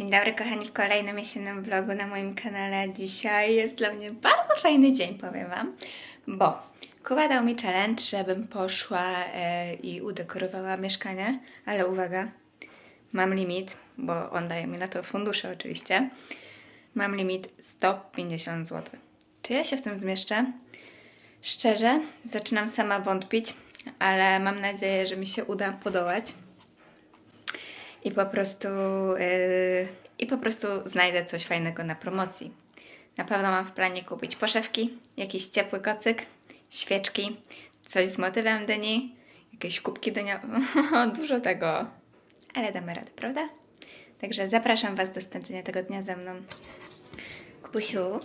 Dzień dobry kochani w kolejnym jesiennym vlogu na moim kanale. Dzisiaj jest dla mnie bardzo fajny dzień, powiem Wam, bo Kuba dał mi challenge, żebym poszła e, i udekorowała mieszkanie, ale uwaga, mam limit, bo on daje mi na to fundusze oczywiście. Mam limit 150 zł. Czy ja się w tym zmieszczę? Szczerze, zaczynam sama wątpić, ale mam nadzieję, że mi się uda podołać i po prostu yy, i po prostu znajdę coś fajnego na promocji. Na pewno mam w planie kupić poszewki, jakiś ciepły kocyk, świeczki, coś z motywem dyni, jakieś kubki dyniowe, dużo tego, ale damy radę, prawda? Także zapraszam Was do spędzenia tego dnia ze mną. Kubusiu,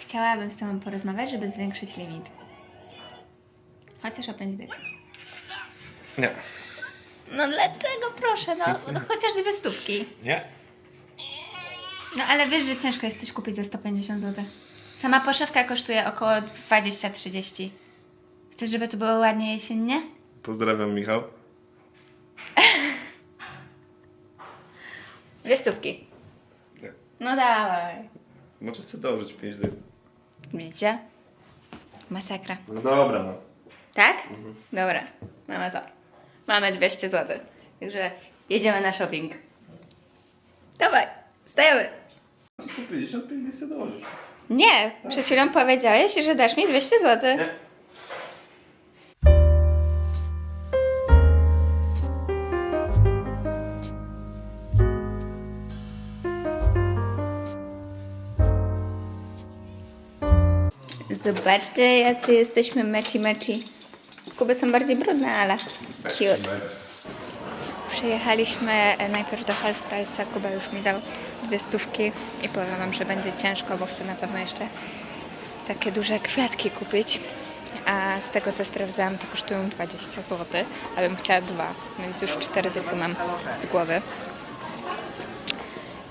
chciałabym z Tobą porozmawiać, żeby zwiększyć limit. Chociaż o 5 dych. Nie. No dlaczego proszę, no, no chociaż dwie stówki. Nie. No ale wiesz, że ciężko jest coś kupić za 150 zł. Sama poszewka kosztuje około 20-30. Chcesz, żeby to było ładnie jesiennie? Pozdrawiam Michał. Dwie stówki. Nie. No dawaj. Możesz sobie dołożyć 5 dych. Widzicie? Masakra. No dobra, no. Tak? Dobra, mamy to. Mamy 200 zł. Także jedziemy na shopping. Dawaj, wstajemy. To 155 dych sobie dołożysz. Nie, przed chwilą powiedziałeś, że dasz mi 200 zł. Zobaczcie, jacy jesteśmy meci meci. Kuby są bardziej brudne, ale cute. Przyjechaliśmy najpierw do Half Price'a, Kuba już mi dał dwie stówki i powiem Wam, że będzie ciężko, bo chcę na pewno jeszcze takie duże kwiatki kupić. A z tego co sprawdzałam, to kosztują 20 zł, a bym chciała dwa, więc już cztery dychy mam z głowy.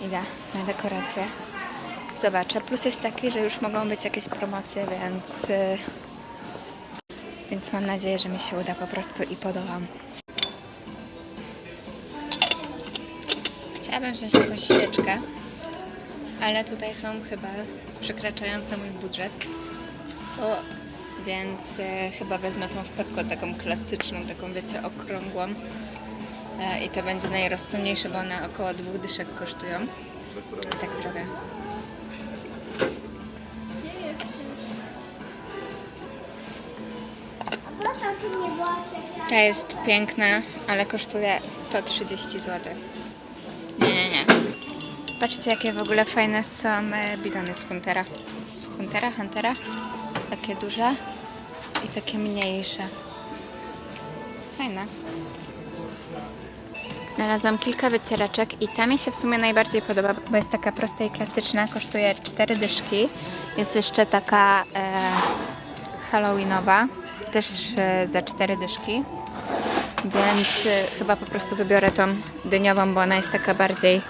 Idę na dekorację. Zobaczę. Plus jest taki, że już mogą być jakieś promocje, więc, y, więc mam nadzieję, że mi się uda po prostu i podołam. Chciałabym wziąć jakąś świeczkę, ale tutaj są chyba przekraczające mój budżet. O, więc e, chyba wezmę tą w Pepko taką klasyczną, taką wiecie, okrągłą. E, I to będzie najrozsądniejsze, bo one około dwóch dyszek kosztują. Tak zrobię. Ta jest piękna, ale kosztuje 130 zł. Nie, nie, nie. Patrzcie, jakie w ogóle fajne są e, bidony z Huntera. Z Huntera, Huntera. Takie duże i takie mniejsze. Fajne. Znalazłam kilka wycieraczek i ta mi się w sumie najbardziej podoba, bo jest taka prosta i klasyczna, kosztuje 4 dyszki. Jest jeszcze taka e, halloweenowa, też e, za 4 dyszki. Więc e, chyba po prostu wybiorę tą dyniową, bo ona jest taka bardziej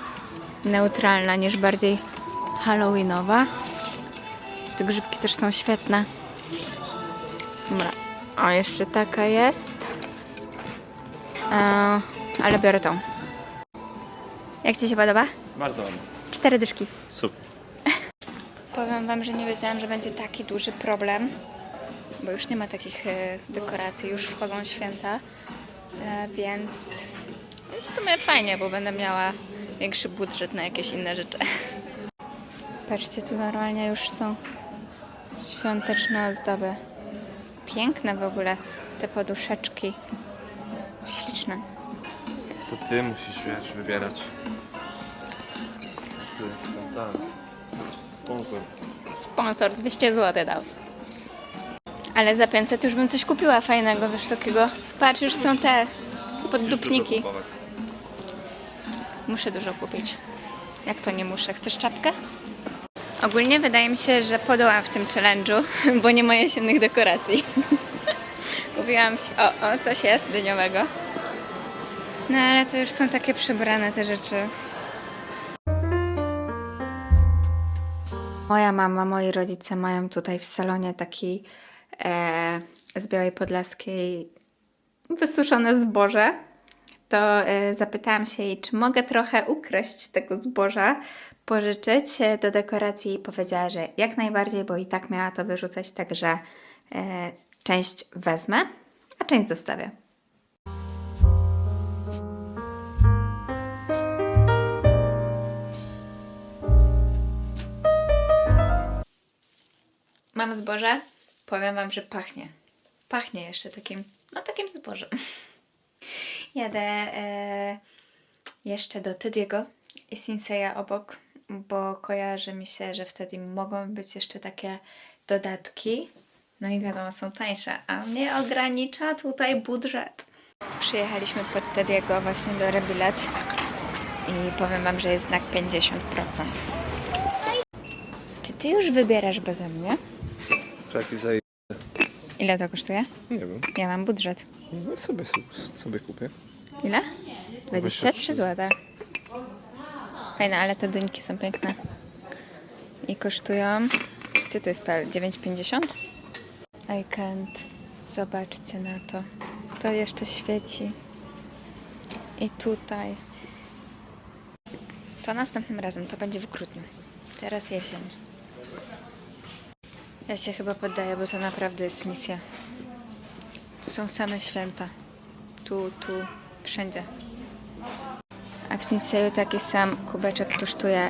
neutralna niż bardziej halloweenowa. Te grzybki też są świetne. Dobra. O, jeszcze taka jest. E, ale biorę tą. Jak Ci się podoba? Bardzo ładnie. Cztery dyszki. Super. Powiem Wam, że nie wiedziałam, że będzie taki duży problem, bo już nie ma takich e, dekoracji, już wchodzą święta, e, więc w sumie fajnie, bo będę miała większy budżet na jakieś inne rzeczy. Patrzcie, tu normalnie już są świąteczne ozdoby. Piękne w ogóle te poduszeczki. Śliczne. To ty musisz, wiesz, wybierać. Tu jest tam, tak. Sponsor. Sponsor 200 zł dał. Ale za 500 już bym coś kupiła fajnego, wysokiego. Patrz, już są te poddupniki. Muszę dużo kupić. Jak to nie muszę? Chcesz czapkę? Ogólnie wydaje mi się, że podołam w tym challenge'u, bo nie ma jesiennych dekoracji. Się- o, o, coś jest dyniowego. No ale to już są takie przebrane te rzeczy. Moja mama, moi rodzice mają tutaj w salonie taki e, z Białej Podlaskiej wysuszone zboże. to e, zapytałam się jej, czy mogę trochę ukraść tego zboża, pożyczyć do dekoracji i powiedziała, że jak najbardziej, bo i tak miała to wyrzucać, także e, część wezmę, a część zostawię. Mam zboże. Powiem Wam, że pachnie. Pachnie jeszcze takim, no takim zbożem. Jadę e, jeszcze do Tediego i Sinseya obok, bo kojarzy mi się, że wtedy mogą być jeszcze takie dodatki. No i wiadomo, są tańsze, a mnie ogranicza tutaj budżet. Przyjechaliśmy pod Tediego, właśnie biorę bilet i powiem Wam, że jest znak 50%. Czy Ty już wybierasz beze mnie? Zaje... Ile to kosztuje? Nie wiem. Ja mam budżet. No sobie, sobie, kupię. Ile? 23 zł. Fajne, ale te dyńki są piękne. I kosztują. Czy to jest PL? 9,50? I can't. Zobaczcie na to. To jeszcze świeci. I tutaj. To następnym razem. To będzie w grudniu. Teraz jesień. Ja się chyba poddaję, bo to naprawdę jest misja. Tu są same święta. Tu, tu, wszędzie. A w Sinseju taki sam kubeczek kosztuje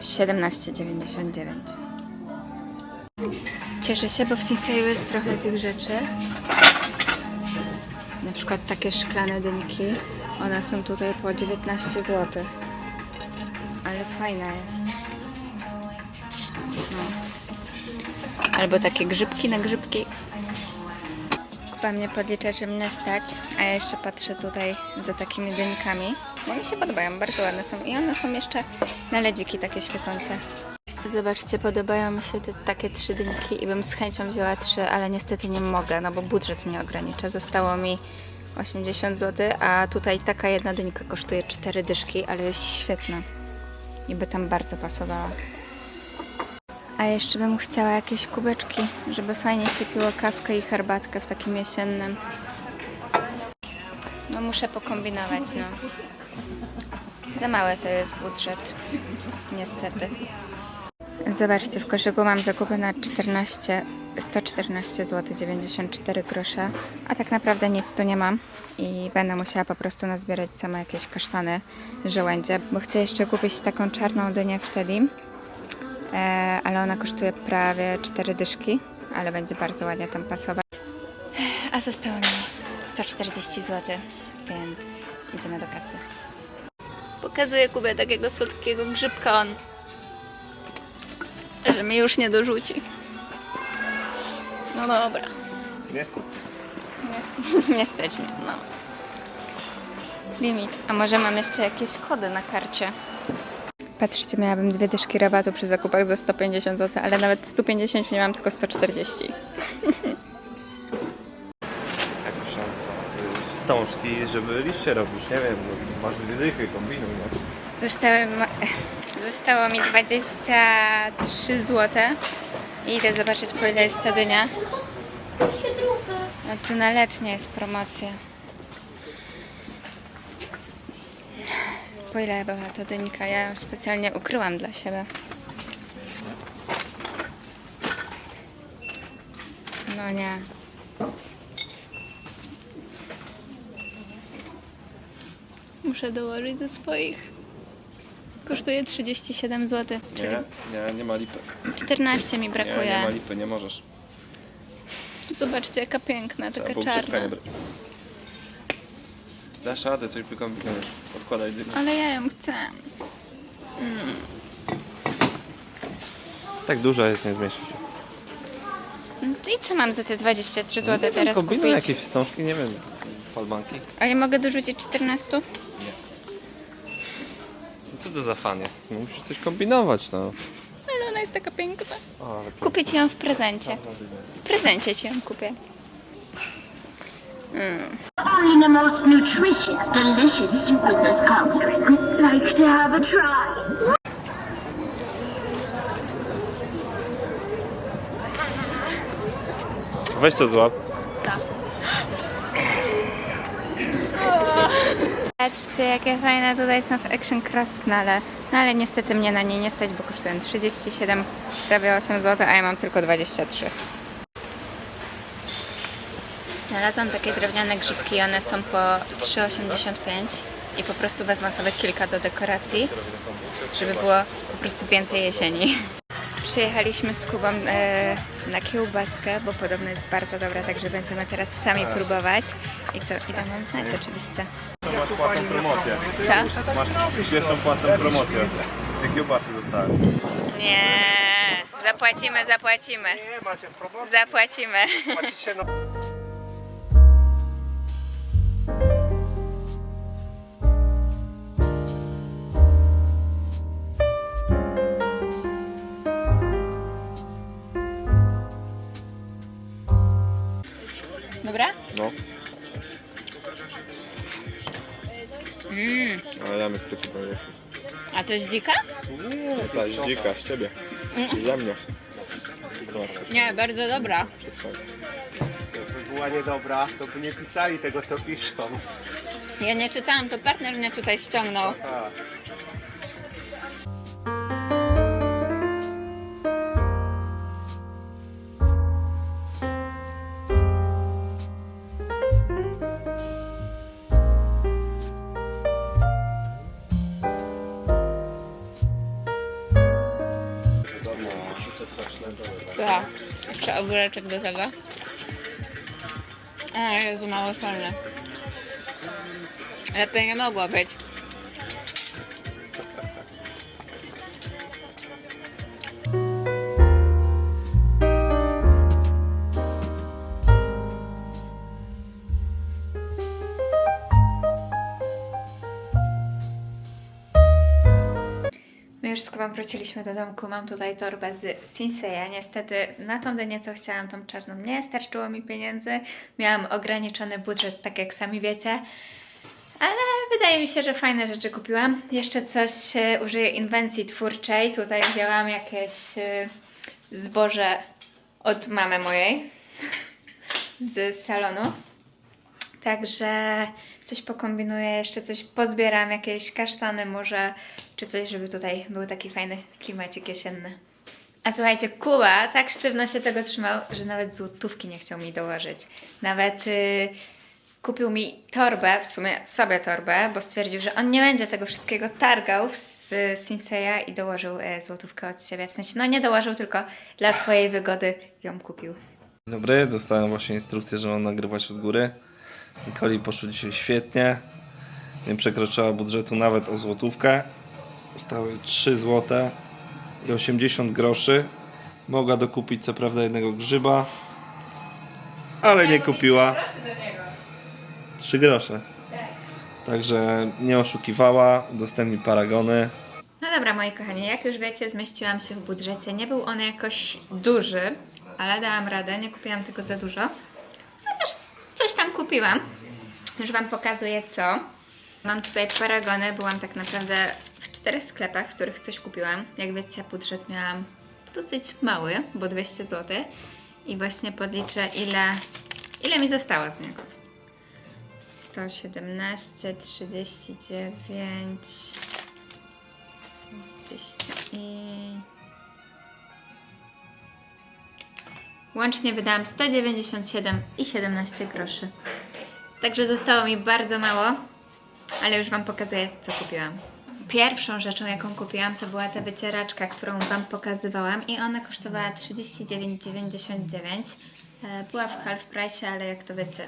17,99. Cieszę się, bo w Sinseju jest trochę tych rzeczy. Na przykład takie szklane dynki. One są tutaj po 19 zł. Ale fajna jest. Albo takie grzybki na grzybki. Kupa mnie podlicza, że mnie stać, a ja jeszcze patrzę tutaj za takimi dynkami. Bo mi się podobają, bardzo ładne są. I one są jeszcze na ledziki takie świecące. Zobaczcie, podobają mi się te takie trzy dynki i bym z chęcią wzięła trzy, ale niestety nie mogę, no bo budżet mnie ogranicza. Zostało mi 80 zł, a tutaj taka jedna dynka kosztuje 4 dyszki, ale jest świetna. I by tam bardzo pasowała. A jeszcze bym chciała jakieś kubeczki, żeby fajnie się piło kawkę i herbatkę w takim jesiennym. No muszę pokombinować, no. Za mały to jest budżet. Niestety. Zobaczcie, w koszyku mam zakupy na 14, 114 zł 94 grosze, a tak naprawdę nic tu nie mam i będę musiała po prostu nazbierać same jakieś kasztany, żołędzie, bo chcę jeszcze kupić taką czarną dynię wtedy, ale ona kosztuje prawie 4 dyszki, ale będzie bardzo ładnie tam pasować. A zostało mi 140 zł, więc idziemy do kasy. Pokazuję Kubie takiego słodkiego grzybka, on że mnie już nie dorzuci. No dobra. Niestety. Nie, nie stać mnie, no. Limit. A może mam jeszcze jakieś kody na karcie? Patrzcie, miałabym dwie dyszki rabatu przy zakupach za 150 zł, ale nawet 150 nie mam, tylko 140. Jak to się nazywa? Wstążki, żeby liście robić. Nie wiem, no, masz dwie dychy, kombinuj. No. Zostały, ma- zostało mi 23 zł. I idę zobaczyć, po ile jest ta dynia. No tu na letnie jest promocja. Po ile była ta dynka? Ja ją specjalnie ukryłam dla siebie. No nie. Muszę dołożyć ze swoich. Kosztuje 37 zł. Czyli Nie, nie, nie ma lipy. 14 mi Nie, brakuje. nie ma lipy, nie możesz. Zobaczcie, jaka piękna, Trzeba taka było czarna. nie brać. Dasz radę, coś wykombinujesz. Odkładaj dynę. Ale ja ją chcę. Tak duża jest, nie zmieści się. No to I co mam za te 23 zł teraz Kombinuj kupić? jakieś wstążki, nie wiem, falbanki. A nie mogę dorzucić 14? No co to za fan jest? No, musisz coś kombinować, no. Ale ona jest taka piękna. O, ale Kupię ci ją w prezencie. W prezencie ci ją kupię. Only the most nutritious, delicious Jupiter's conquering likes to have a try. Weź to złap. Zobaczcie, jakie fajne tutaj są w Action Krasnale. No ale niestety mnie na nie nie stać, bo kosztują 37, prawie 8 zł, a ja mam tylko 23. Znalazłam takie drewniane grzybki, one są po 3,85 i po prostu wezmę sobie kilka do dekoracji, żeby było po prostu więcej jesieni. Przyjechaliśmy z Kubą e, na kiełbaskę, bo podobno jest bardzo dobra, także będziemy teraz sami próbować. I co? I dam wam znać oczywiście. Masz płatną promocję. Co? Masz pierwszą płatną promocję. Te kiełbasy dostałem. Nie, zapłacimy, zapłacimy. Nie, macie problem? Zapłacimy. Płacicie na... A to jest dzika? Nie, to jest dzika, z ciebie. Ze mnie. Nie, bardzo dobra. Jakby była niedobra, to by nie pisali tego, co piszą. Ja nie czytałam, to partner mnie tutaj ściągnął. Ogóreczek do tego. O Jezu, mało solne. Lepiej nie mogło być. Kubą wróciliśmy do domku. Mam tutaj torbę z Sinseya. Niestety na tą dynię, co chciałam, tą czarną, nie starczyło mi pieniędzy. Miałam ograniczony budżet, tak jak sami wiecie. Ale wydaje mi się, że fajne rzeczy kupiłam. Jeszcze coś e, użyję inwencji twórczej. Tutaj wzięłam jakieś e, zboże od mamy mojej z salonu. Także coś pokombinuję, jeszcze coś pozbieram, jakieś kasztany może, czy coś, żeby tutaj był taki fajny klimacik jesienny. A słuchajcie, Kuba tak sztywno się tego trzymał, że nawet złotówki nie chciał mi dołożyć. Nawet y, kupił mi torbę, w sumie sobie torbę, bo stwierdził, że on nie będzie tego wszystkiego targał z Sinseya i dołożył e, złotówkę od siebie. W sensie, no nie dołożył, tylko dla swojej wygody ją kupił. Dobry, dostałem właśnie instrukcję, że mam nagrywać od góry. Nikoli poszło dzisiaj świetnie. Nie przekroczyła budżetu nawet o złotówkę. Zostały 3 złote i 80 groszy. Mogła dokupić co prawda jednego grzyba, ale nie kupiła. 3 grosze. Także nie oszukiwała, udostępni paragony. No dobra, moi kochani, jak już wiecie, zmieściłam się w budżecie. Nie był on jakoś duży, ale dałam radę, nie kupiłam tego za dużo. Coś tam kupiłam. Już Wam pokazuję co. Mam tutaj paragony, byłam tak naprawdę w czterech sklepach, w których coś kupiłam. Jak wiecie, budżet miałam dosyć mały, bo 200 zł. I właśnie podliczę ile, ile mi zostało z niego. 117, 39, 20 i... Łącznie wydałam 197 i 17 groszy. Także zostało mi bardzo mało, ale już Wam pokazuję, co kupiłam. Pierwszą rzeczą, jaką kupiłam, to była ta wycieraczka, którą Wam pokazywałam i ona kosztowała 39,99. E, Była w half price, ale jak to wiecie.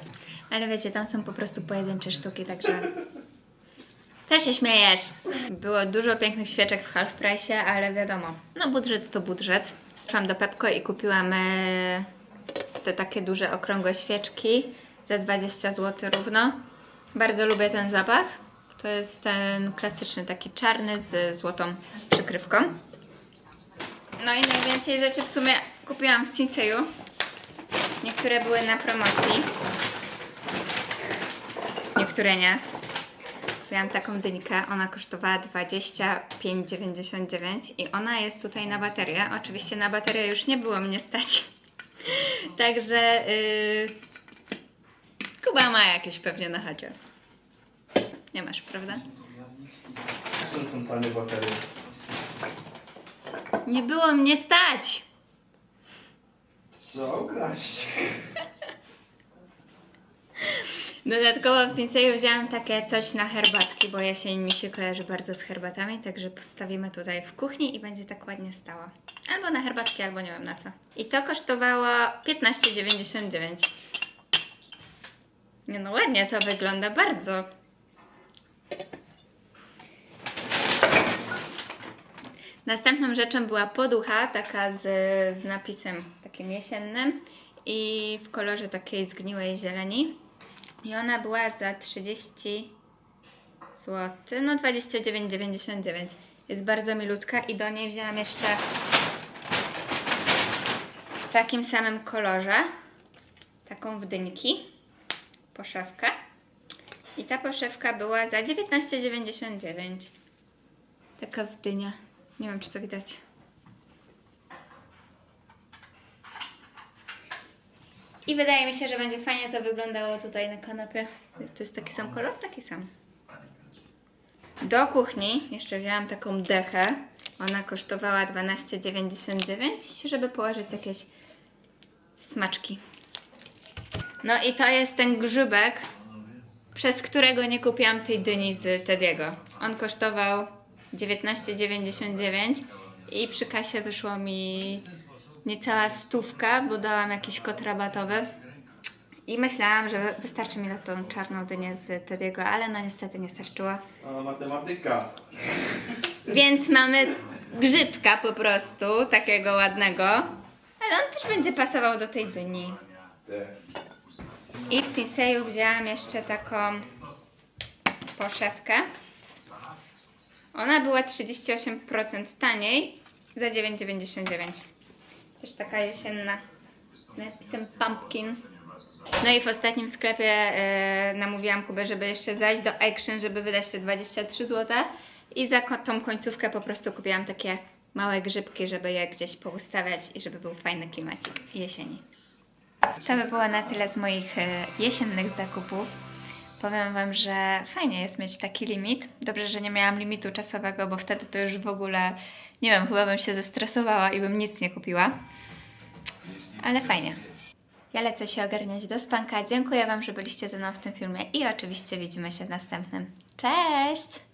Ale wiecie, tam są po prostu pojedyncze sztuki, także co się śmiejesz? Było dużo pięknych świeczek w half price, ale wiadomo, no budżet to budżet. Szłam do Pepko i kupiłam e, te takie duże okrągłe świeczki za 20 zł równo. Bardzo lubię ten zapach. To jest ten klasyczny, taki czarny z złotą przykrywką. No i najwięcej rzeczy w sumie kupiłam w Sinseju. Niektóre były na promocji. Niektóre nie. Kupiłam taką dyńkę, ona kosztowała 25,99 i ona jest tutaj na baterię. Oczywiście na baterię już nie było mnie stać. Także yy, Kuba ma jakieś pewnie na chacie. Nie masz, prawda? są tanie baterie. Nie było mnie stać! Trzeba ukraść. Dodatkowo w Sinseju wzięłam takie coś na herbatki, bo jesień mi się kojarzy bardzo z herbatami, także postawimy tutaj w kuchni i będzie tak ładnie stało. Albo na herbatki, albo nie wiem na co. I to kosztowało 15,99. Nie no, ładnie to wygląda, bardzo. Następną rzeczą była poducha, taka z, z napisem takim jesiennym i w kolorze takiej zgniłej zieleni. I ona była za 30 zł, no 29,99. Jest bardzo milutka i do niej wzięłam jeszcze w takim samym kolorze taką w dynki poszewkę. I ta poszewka była za 19,99. Taka w dynia. Nie wiem, czy to widać. I wydaje mi się, że będzie fajnie to wyglądało tutaj na kanapie. To jest taki sam kolor? Taki sam. Do kuchni jeszcze wzięłam taką dechę. Ona kosztowała 12,99, żeby położyć jakieś smaczki. No i to jest ten grzybek, przez którego nie kupiłam tej dyni z Tediego. On kosztował 19,99 i przy kasie wyszło mi niecała stówka, bo dałam jakiś kod rabatowy. I myślałam, że wystarczy mi na tą czarną dynię z Tediego, ale no niestety nie starczyło. A matematyka. Więc mamy grzybka po prostu, takiego ładnego. Ale on też będzie pasował do tej dyni. I w Sinseju wzięłam jeszcze taką poszewkę. Ona była 38% taniej za 9,99. Też taka jesienna z napisem pumpkin. No i w ostatnim sklepie e, namówiłam Kubę, żeby jeszcze zajść do Action, żeby wydać te 23 zł. I za ko- tą końcówkę po prostu kupiłam takie małe grzybki, żeby je gdzieś poustawiać i żeby był fajny klimacik jesieni. To by było na tyle z moich e, jesiennych zakupów. Powiem Wam, że fajnie jest mieć taki limit. Dobrze, że nie miałam limitu czasowego, bo wtedy to już w ogóle, nie wiem, chyba bym się zestresowała i bym nic nie kupiła. Ale fajnie. Ja lecę się ogarniać do spanka. Dziękuję Wam, że byliście ze mną w tym filmie i oczywiście widzimy się w następnym. Cześć!